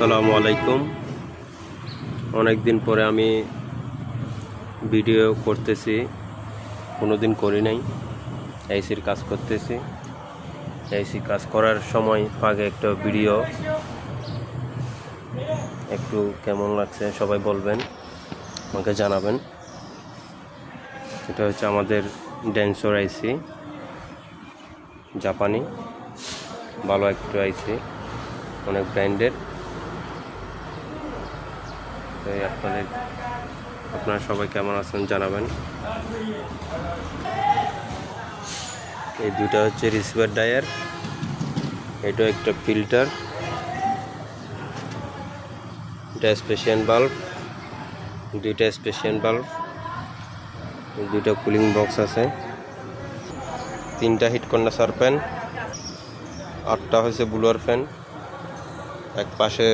আসসালামু আলাইকুম। অনেক দিন পরে আমি ভিডিও করতেছি কোনো দিন করি নাই। এসির কাজ করতেছি। এইসি কাজ করার সময় আগে একটা ভিডিও। একটু কেমন লাগছে সবাই বলবেন, আমাকে জানাবেন। এটা হচ্ছে আমাদের ড্যান্সর আইসি, জাপানি। ভালো একটু আইসি, অনেক ব্র্যান্ডের। আপনাদের, আপনারা সবাই কেমন আছেন জানাবেন। এই দুইটা হচ্ছে রিসিভার ডায়ার এটা একটা ফিল্টার এটা স্পেশিয়াল বাল্ব দুইটা স্পেশিয়াল বাল্ব দুইটা কুলিং বক্স আছে। তিনটা হিট কন্ডেন্সার ফ্যান আটটা হয়েছে বুলার ফ্যান এক পাশে